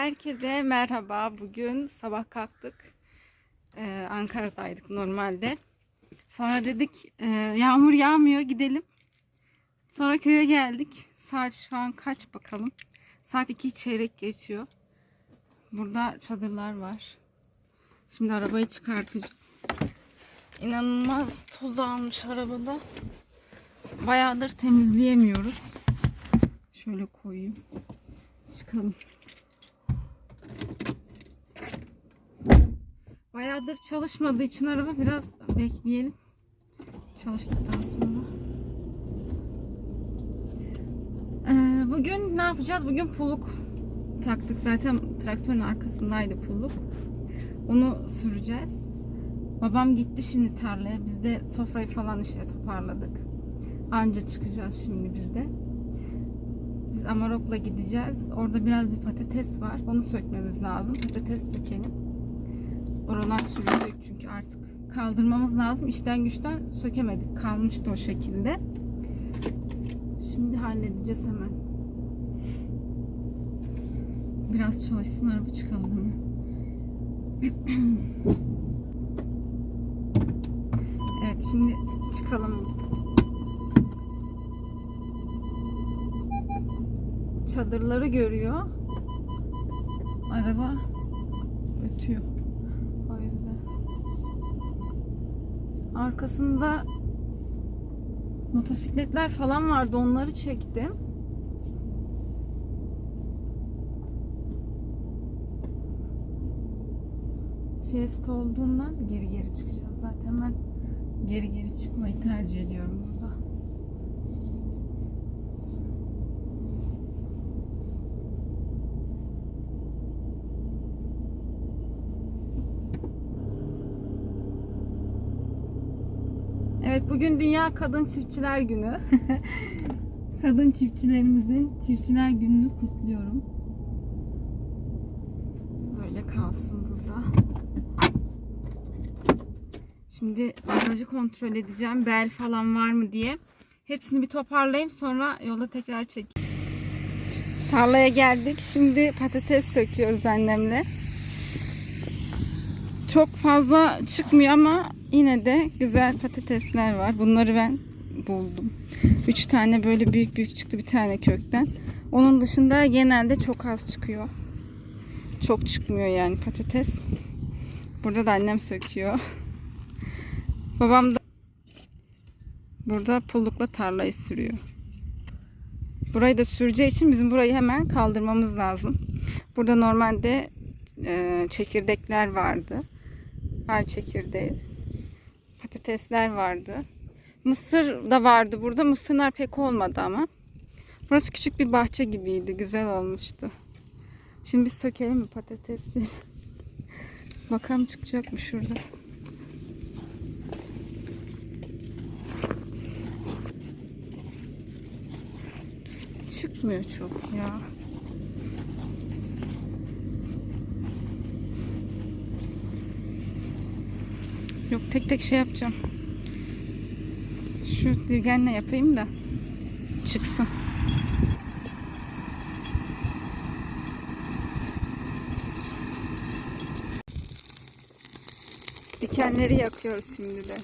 Herkese merhaba. Bugün sabah kalktık. Ee, Ankara'daydık normalde. Sonra dedik e, yağmur yağmıyor gidelim. Sonra köye geldik. Saat şu an kaç bakalım. Saat 2 çeyrek geçiyor. Burada çadırlar var. Şimdi arabayı çıkartacağım. İnanılmaz toz almış arabada. Bayağıdır temizleyemiyoruz. Şöyle koyayım. Çıkalım. Bayağıdır çalışmadığı için araba biraz bekleyelim. Çalıştıktan sonra. Ee, bugün ne yapacağız? Bugün pulluk taktık. Zaten traktörün arkasındaydı pulluk. Onu süreceğiz. Babam gitti şimdi tarlaya. Biz de sofrayı falan işte toparladık. Anca çıkacağız şimdi biz de. Biz Amarok'la gideceğiz. Orada biraz bir patates var. Onu sökmemiz lazım. Patates sökelim. Oralar sürülecek çünkü artık kaldırmamız lazım. İşten güçten sökemedik. Kalmıştı o şekilde. Şimdi halledeceğiz hemen. Biraz çalışsın araba çıkalım hemen. Evet şimdi çıkalım. Çadırları görüyor. Araba ötüyor. O yüzden. Arkasında motosikletler falan vardı. Onları çektim. Fiesta olduğundan geri geri çıkacağız. Zaten ben geri geri çıkmayı tercih ediyorum burada. Evet bugün Dünya Kadın Çiftçiler Günü. Kadın çiftçilerimizin Çiftçiler Günü'nü kutluyorum. Böyle kalsın burada. Şimdi aracı kontrol edeceğim. Bel falan var mı diye. Hepsini bir toparlayayım sonra yola tekrar çekeyim. Tarlaya geldik. Şimdi patates söküyoruz annemle. Çok fazla çıkmıyor ama yine de güzel patatesler var. Bunları ben buldum. 3 tane böyle büyük büyük çıktı bir tane kökten. Onun dışında genelde çok az çıkıyor. Çok çıkmıyor yani patates. Burada da annem söküyor. Babam da burada pullukla tarlayı sürüyor. Burayı da süreceği için bizim burayı hemen kaldırmamız lazım. Burada normalde e, çekirdekler vardı. Hal çekirdeği. Patatesler vardı. Mısır da vardı burada. Mısırlar pek olmadı ama. Burası küçük bir bahçe gibiydi. Güzel olmuştu. Şimdi biz sökelim mi patatesleri? Bakalım çıkacak mı şurada? Çıkmıyor çok ya. Yok tek tek şey yapacağım. Şu dirgenle yapayım da çıksın. Dikenleri yakıyoruz şimdi de.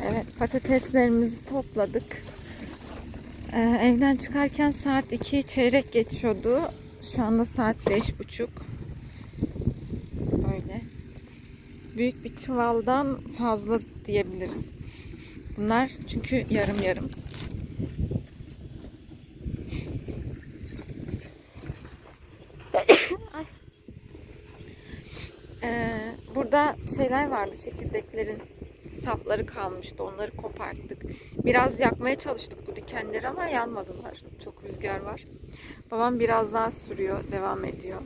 Evet patateslerimizi topladık. Ee, evden çıkarken saat 2 çeyrek geçiyordu. Şu anda saat 5.30. Böyle. Büyük bir çuvaldan fazla diyebiliriz. Bunlar çünkü yarım yarım. Ee, burada şeyler vardı çekirdeklerin sapları kalmıştı. Onları koparttık. Biraz yakmaya çalıştık bu dikenleri ama yanmadılar. Çok rüzgar var. Babam biraz daha sürüyor. Devam ediyor.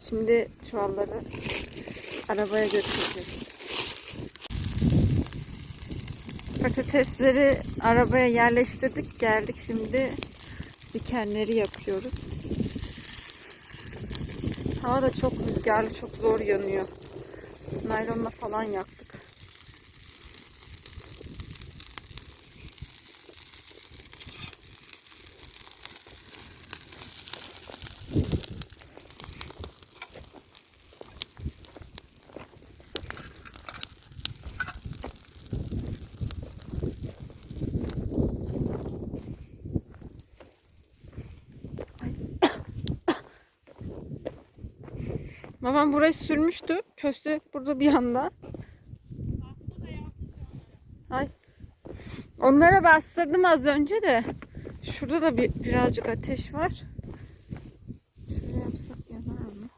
Şimdi çuvalları arabaya götüreceğiz. Patatesleri arabaya yerleştirdik. Geldik şimdi dikenleri yakıyoruz. Hava da çok rüzgarlı, çok zor yanıyor. Naylonla falan yaktık. Babam burayı sürmüştü. Köstü burada bir yanda. Ay. Onlara bastırdım az önce de. Şurada da bir birazcık ateş var. Şöyle yapsak yanar mı?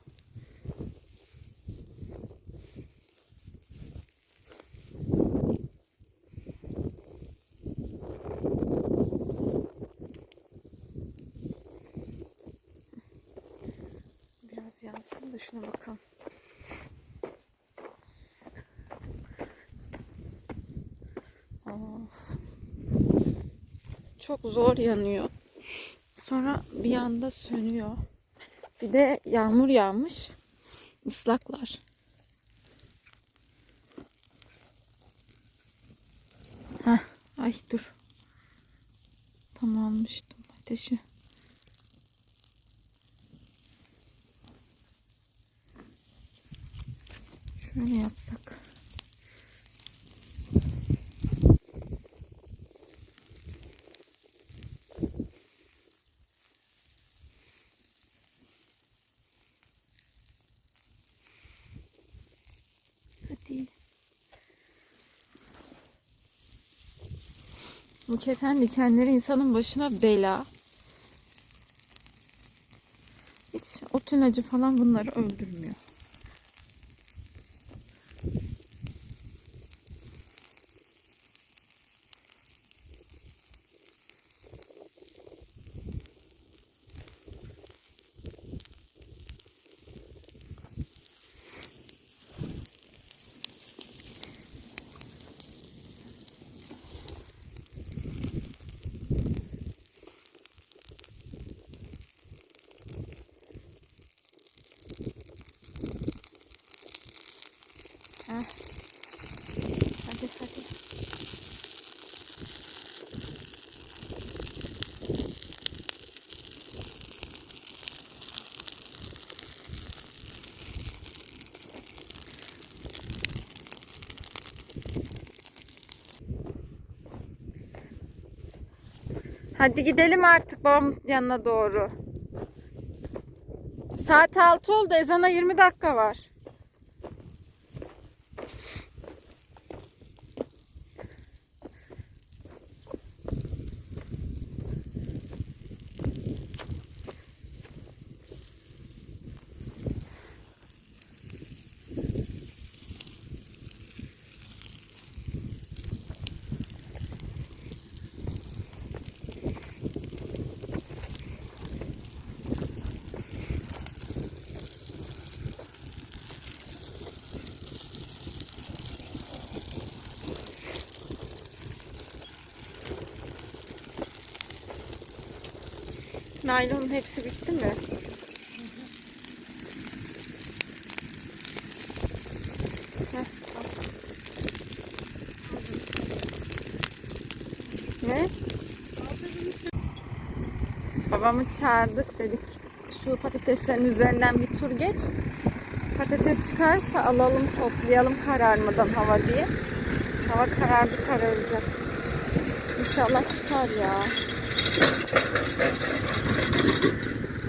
Biraz yansın da şuna bakalım. Çok zor yanıyor. Sonra bir anda sönüyor. Bir de yağmur yağmış. Islaklar. Heh, ay dur. Tam almıştım ateşi. Şöyle yapsak. Hadi. Bu keten dikenleri insanın başına bela. Hiç ot ilacı falan bunları öldürmüyor. Heh. Hadi hadi. Hadi gidelim artık babamın yanına doğru. Saat 6 oldu. Ezana 20 dakika var. Naylonun hepsi bitti mi? Ne? Babamı çağırdık dedik şu patateslerin üzerinden bir tur geç. Patates çıkarsa alalım toplayalım kararmadan hava diye. Hava karardı kararacak. İnşallah çıkar ya.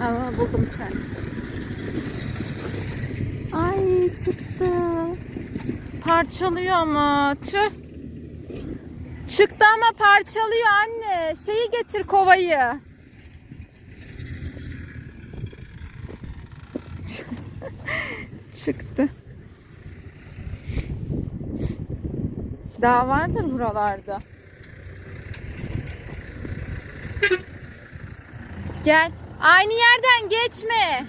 Ama buldum bir. Ay çıktı. Parçalıyor ama. Tüh. Çıktı ama parçalıyor anne. Şeyi getir kovayı. Çıktı. Daha vardır buralarda. Gel. Aynı yerden geçme.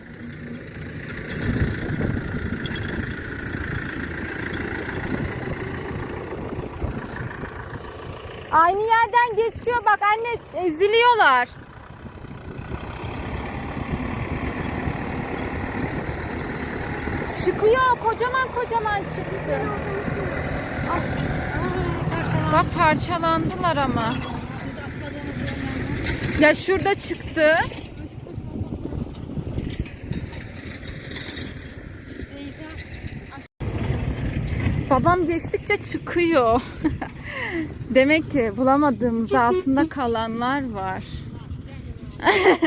Aynı yerden geçiyor bak anne eziliyorlar. Çıkıyor kocaman kocaman çıktı. Bak parçalandılar ama. Ya şurada çıktı. Babam geçtikçe çıkıyor. Demek ki bulamadığımız altında kalanlar var.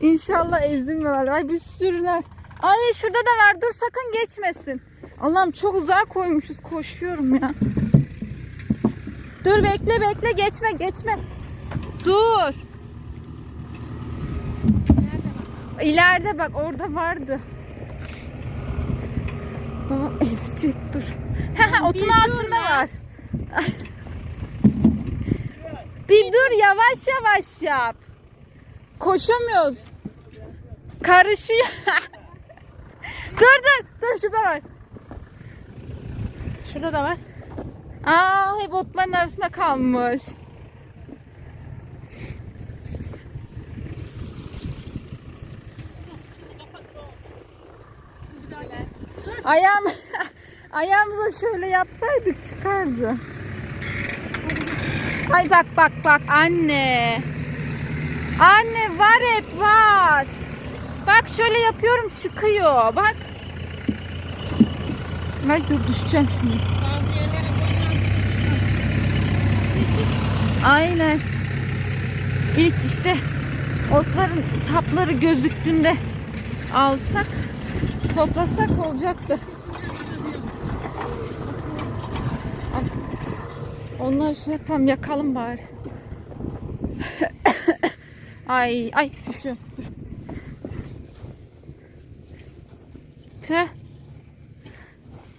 İnşallah ezilmiyorlar. Ay bir sürüler. Ay şurada da var. Dur sakın geçmesin. Allah'ım çok uzağa koymuşuz. Koşuyorum ya. Dur bekle bekle geçme geçme. Dur. İleride bak orada vardı. Babam ezecek dur. Otun altında var. bir dur yavaş yavaş yap. Koşamıyoruz. Karışıyor. dur dur dur şurada var. Şurada da var. Aa hep otların arasında kalmış. Ayağım ayağımıza şöyle yapsaydık çıkardı. Ay bak bak bak anne. Anne var hep var. Bak şöyle yapıyorum çıkıyor. Bak. Ay dur düşeceğim şimdi. Aynen. İlk işte otların sapları gözüktüğünde alsak, toplasak olacaktı. Onları şey yapalım, yakalım bari. ay, ay düşüyor. Dur. Tüh.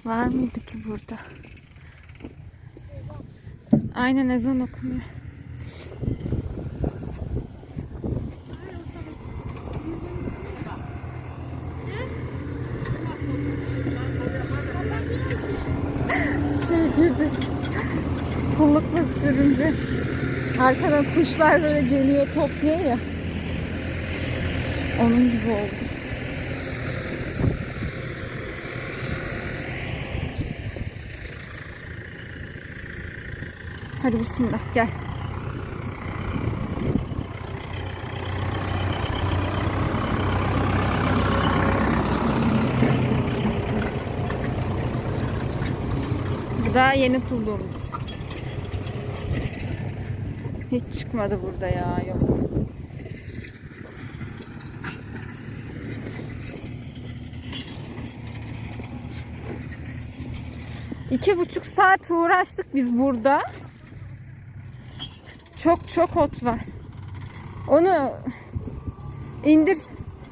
Var mıydı ki burada? Aynen ezan okunuyor. Şey gibi pullukla sürünce arkadan kuşlar böyle geliyor topluyor ya. Onun gibi oldu. Hadi bismillah gel. Bu daha yeni pulduğumuz. Hiç çıkmadı burada ya yok. İki buçuk saat uğraştık biz burada. Çok çok ot var. Onu indir.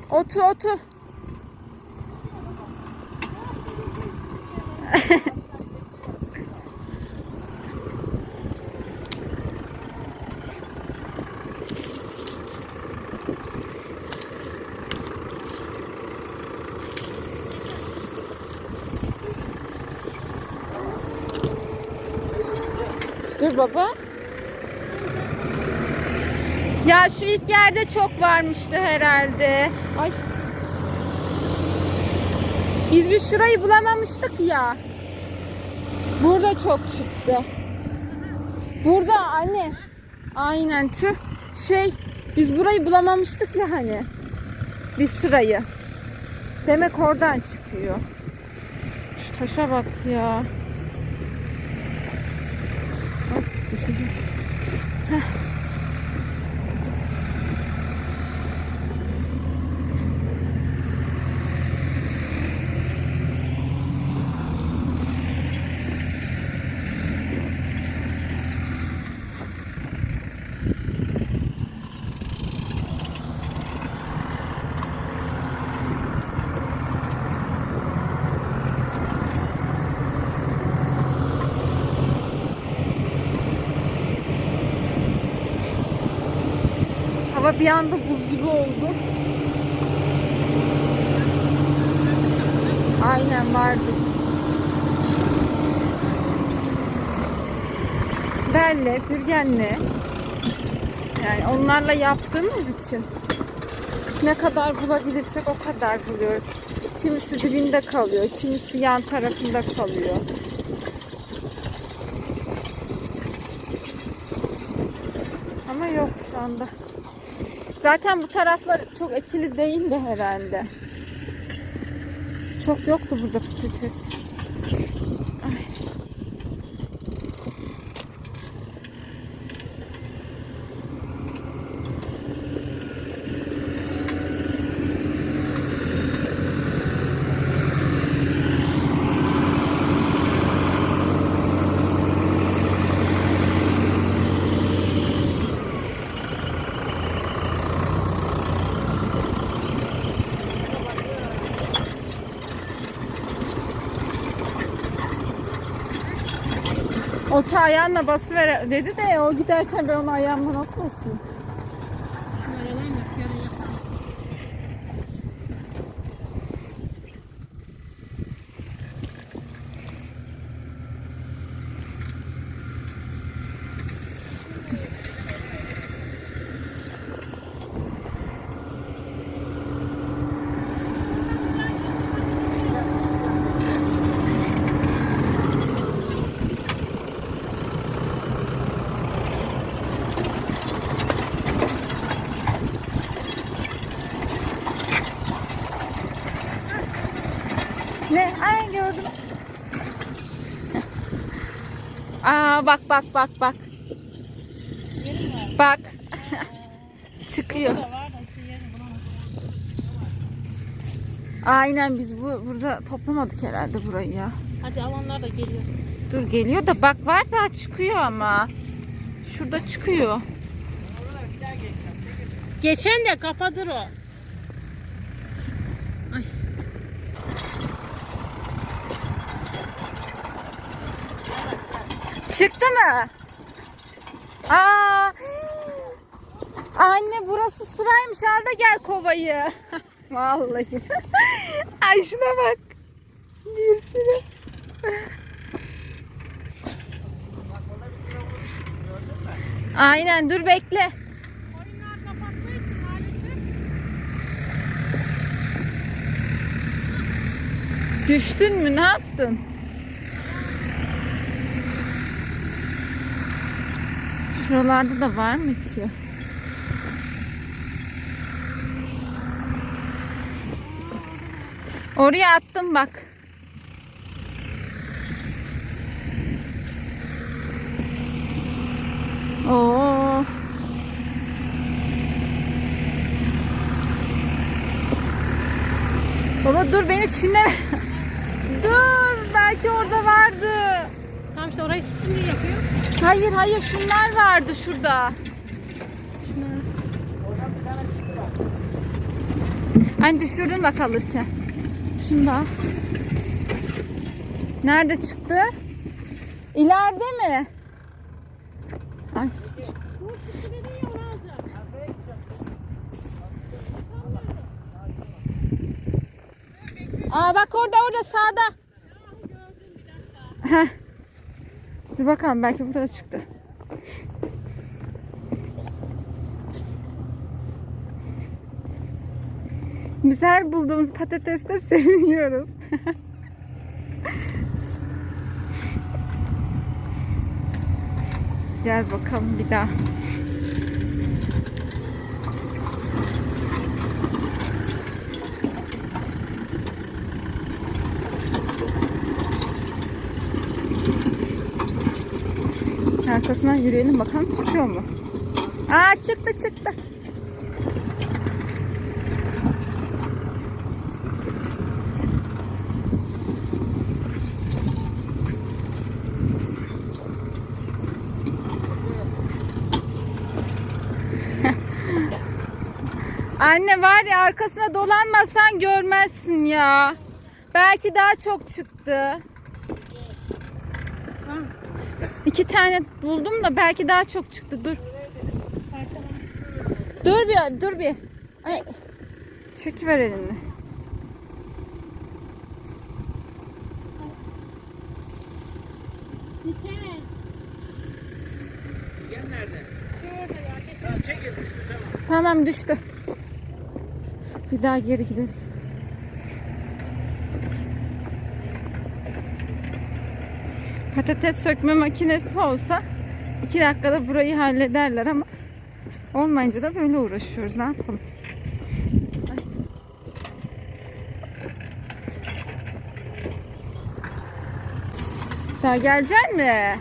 Otu otu. Baba. Ya şu ilk yerde çok varmıştı herhalde. Ay. Biz bir şurayı bulamamıştık ya. Burada çok çıktı. Burada anne. Aynen tüh. Şey biz burayı bulamamıştık ya hani. Bir sırayı. Demek oradan çıkıyor. Şu taşa bak ya. Bak düşecek. Bir anda buz gibi oldu. Aynen vardır. Berle, dürgenle. Yani onlarla yaptığımız için Ne kadar bulabilirsek o kadar buluyoruz. Kimisi dibinde kalıyor, kimisi yan tarafında kalıyor. Ama yok şu anda. Zaten bu taraflar çok ekili değil de herhalde. Çok yoktu burada patates. Ota ayağınla basıver dedi de o giderken ben onu ayağımla nasıl basayım? Şunlar yalan yok. Yarın yapalım. Ne? Ay gördüm. Aa bak bak bak bak. Bak. Çıkıyor. Aynen biz bu burada toplamadık herhalde burayı ya. Hadi alanlar da geliyor. Dur geliyor da bak var daha çıkıyor ama. Şurada çıkıyor. Geçen de kapadır o. Çıktı mı? Aa! Anne burası sıraymış. Al da gel kovayı. Vallahi. Ay şuna bak. Bir sürü. Aynen dur bekle. Düştün mü? Ne yaptın? Şuralarda da var mı ki? Oraya attım bak. Oo. Baba dur beni çinleme. dur belki orada vardı. İşte oraya çıksın diye yapıyor. Hayır hayır şunlar vardı şurada. Hani düşürdün bak alırken. Şunda. Nerede çıktı? İleride mi? Ay. Aa bak orada orada sağda. Heh. Dur bakalım belki burada çıktı. Biz her bulduğumuz patateste seviniyoruz. Gel bakalım bir daha. Arkasından yürüyelim bakalım çıkıyor mu? Aa çıktı çıktı. Anne var ya arkasına dolanmasan görmezsin ya. Belki daha çok çıktı. İki tane buldum da belki daha çok çıktı. Dur. Dur bir, dur bir. Ay. Elini. Çekil düştü tamam. Tamam düştü. Bir daha geri gidelim. Patates sökme makinesi olsa iki dakikada burayı hallederler ama olmayınca da böyle uğraşıyoruz. Ne yapalım? Daha gelecek mi?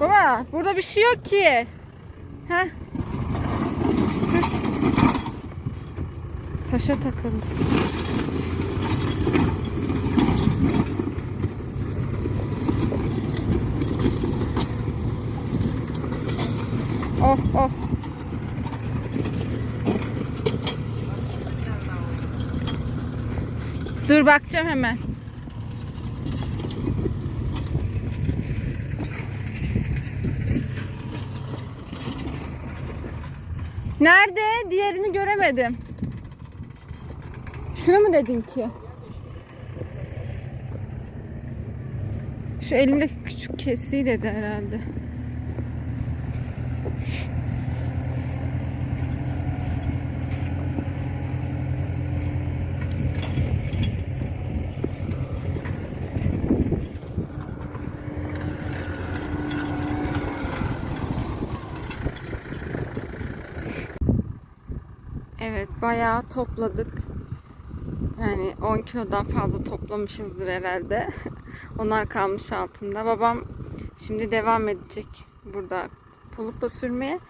Baba burada bir şey yok ki. Heh. Taşa takıldı. Oh oh. Dur bakacağım hemen. Nerede? Diğerini göremedim. Şunu mu dedin ki? Şu elinde küçük kesiyi dedi herhalde. Evet bayağı topladık. Yani 10 kilodan fazla toplamışızdır herhalde. Onlar kalmış altında. Babam şimdi devam edecek burada pulukla sürmeye.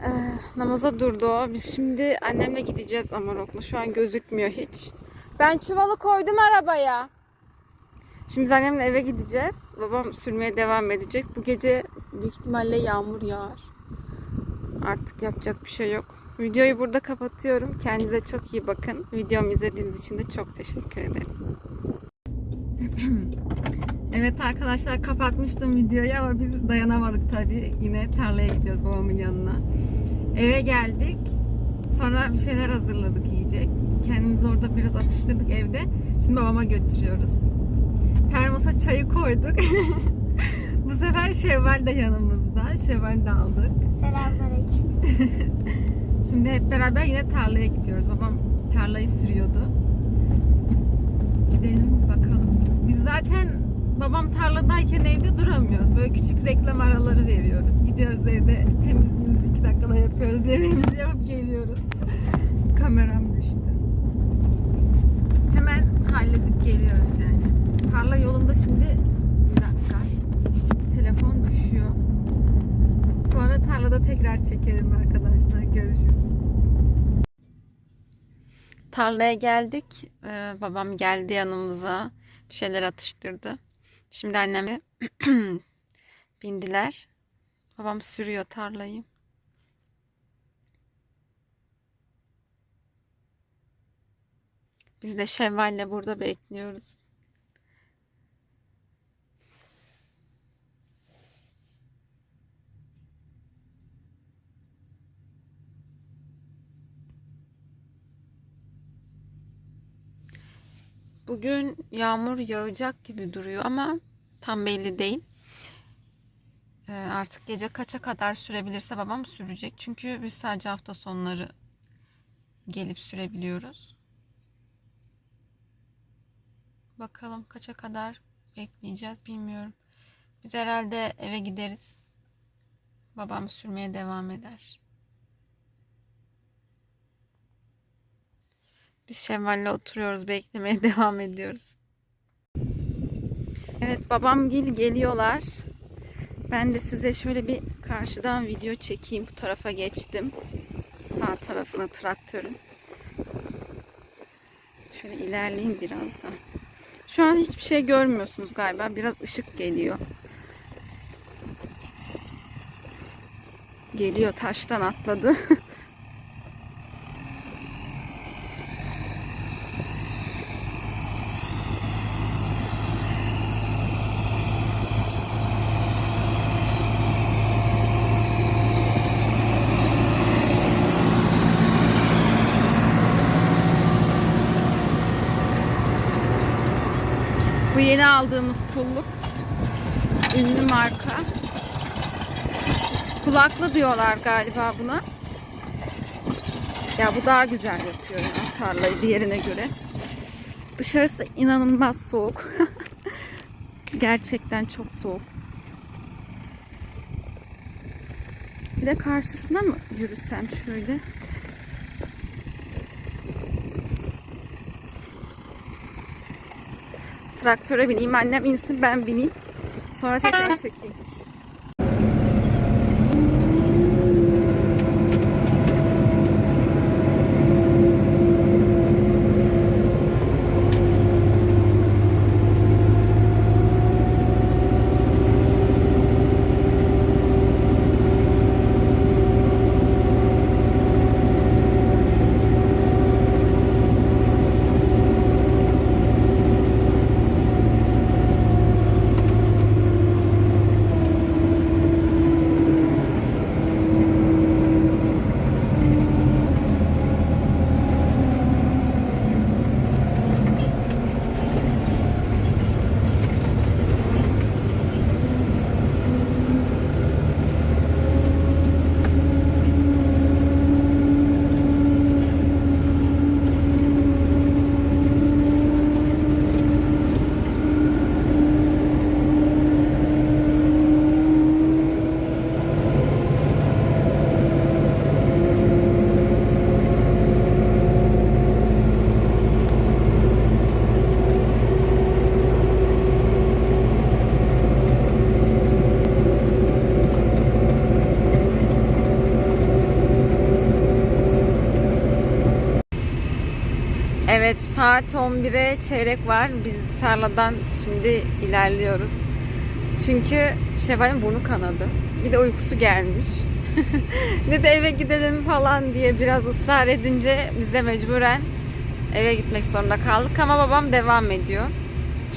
Ee, namaza durdu o. Biz şimdi annemle gideceğiz Amarok'la. Şu an gözükmüyor hiç. Ben çuvalı koydum arabaya. Şimdi annemle eve gideceğiz. Babam sürmeye devam edecek. Bu gece büyük ihtimalle yağmur yağar. Artık yapacak bir şey yok. Videoyu burada kapatıyorum. Kendinize çok iyi bakın. Videomu izlediğiniz için de çok teşekkür ederim. evet arkadaşlar kapatmıştım videoyu ama biz dayanamadık tabii. Yine tarlaya gidiyoruz babamın yanına. Eve geldik. Sonra bir şeyler hazırladık yiyecek. Kendimizi orada biraz atıştırdık evde. Şimdi babama götürüyoruz. Termosa çayı koyduk. Bu sefer Şevval de yanımızda. Şevval de aldık. Selamünaleyküm. Şimdi hep beraber yine tarlaya gidiyoruz. Babam tarlayı sürüyordu. Gidelim bakalım. Biz zaten babam tarladayken evde duramıyoruz. Böyle küçük reklam araları veriyoruz. Gidiyoruz evde temizliğimizi iki dakikada yapıyoruz. Yemeğimizi yapıp geliyoruz. Kameram düştü. Hemen halledip geliyoruz yani. Tarla yolunda şimdi bir dakika. Telefon düşüyor. Sonra tarlada tekrar çekerim arkadaşlar. Görüşürüz. Tarlaya geldik. Ee, babam geldi yanımıza. Bir şeyler atıştırdı. Şimdi annemle bindiler. Babam sürüyor tarlayı. Biz de Şevval'le burada bekliyoruz. Bugün yağmur yağacak gibi duruyor ama tam belli değil. Ee, artık gece kaça kadar sürebilirse babam sürecek. Çünkü biz sadece hafta sonları gelip sürebiliyoruz. Bakalım kaça kadar bekleyeceğiz bilmiyorum. Biz herhalde eve gideriz. Babam sürmeye devam eder. Biz Şevval'le oturuyoruz, beklemeye devam ediyoruz. Evet, babam gel geliyorlar. Ben de size şöyle bir karşıdan video çekeyim. Bu tarafa geçtim. Sağ tarafına traktörün. Şöyle ilerleyeyim biraz da. Şu an hiçbir şey görmüyorsunuz galiba. Biraz ışık geliyor. Geliyor taştan atladı. Bu yeni aldığımız pulluk. Ünlü marka. Kulaklı diyorlar galiba buna. Ya bu daha güzel yapıyor ya tarlayı diğerine göre. Dışarısı inanılmaz soğuk. Gerçekten çok soğuk. Bir de karşısına mı yürüsem şöyle? Traktöre bineyim. Annem insin ben bineyim. Sonra tekrar çekeyim. Evet saat 11'e çeyrek var. Biz tarladan şimdi ilerliyoruz. Çünkü Şevval'in burnu kanadı. Bir de uykusu gelmiş. ne de eve gidelim falan diye biraz ısrar edince biz de mecburen eve gitmek zorunda kaldık. Ama babam devam ediyor.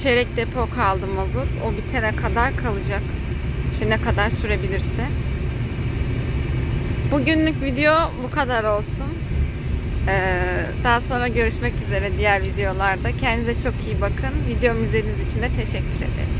Çeyrek depo kaldı mazot. O bitene kadar kalacak. İşte ne kadar sürebilirse. Bugünlük video bu kadar olsun. Ee, daha sonra görüşmek üzere diğer videolarda. Kendinize çok iyi bakın. Videomu izlediğiniz için de teşekkür ederim.